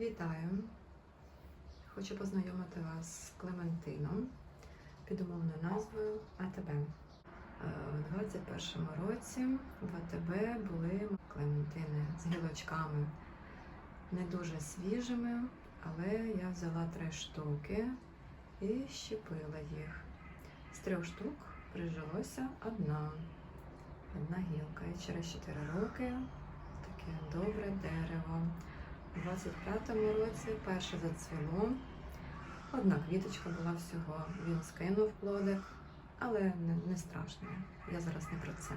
Вітаю! Хочу познайомити вас з Клементином під умовною назвою АТБ. У 2021 році в АТБ були клементини з гілочками не дуже свіжими, але я взяла три штуки і щепила їх. З трьох штук прижилося одна, одна гілка. І через 4 роки таке добре дерево. У 25-му році перше зацвіло. Одна квіточка була всього. Він скинув плодик, але не, не страшно. Я зараз не про це.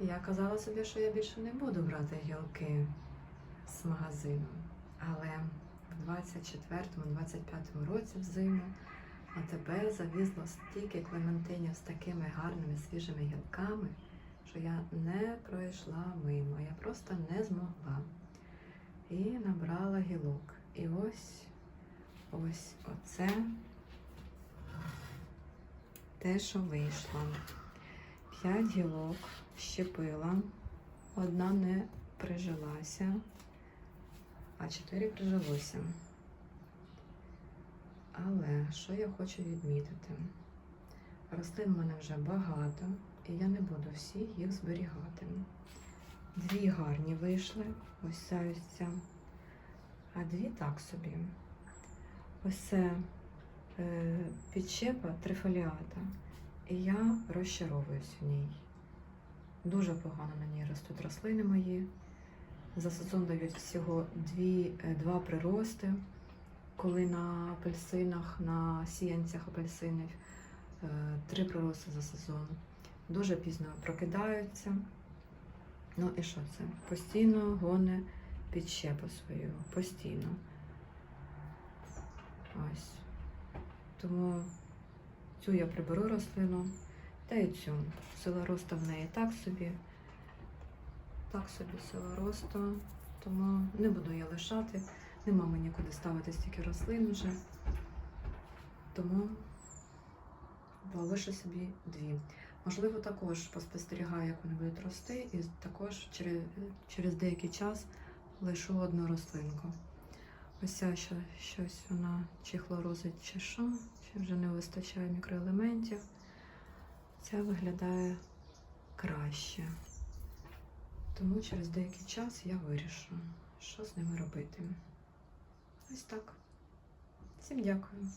Я казала собі, що я більше не буду брати гілки з магазину. Але в 24-25 році взиму на тебе завізло стільки клементинів з такими гарними свіжими гілками, що я не пройшла мимо. Я просто не змогла. І набрала гілок. І ось ось оце те, що вийшло. П'ять гілок щепила, одна не прижилася, а чотири прижилося. Але що я хочу відмітити? Рослин в мене вже багато, і я не буду всі їх зберігати. Дві гарні вийшли, ось ця ось ця, а дві так собі. Ось це е, підщепа трифоліата, і я розчаровуюсь в ній. Дуже погано на ній ростуть рослини мої. За сезон дають всього дві, е, два прирости, коли на апельсинах, на сіянцях апельсинів е, три прирости за сезон. Дуже пізно прокидаються. Ну і що це? Постійно гоне підщепу свою. Постійно. Ось. Тому цю я приберу рослину. Та й цю. Сила росту в неї так собі. Так собі сила росту. Тому не буду її лишати. Нема мені куди ставити стільки рослин вже. Тому залишу собі дві. Можливо, також поспостерігаю, як вони будуть рости, і також через, через деякий час лишу одну рослинку. Ось ця ще щось вона чи хлорозить, чи що, чи вже не вистачає мікроелементів. Ця виглядає краще. Тому через деякий час я вирішу, що з ними робити. Ось так. Всім дякую.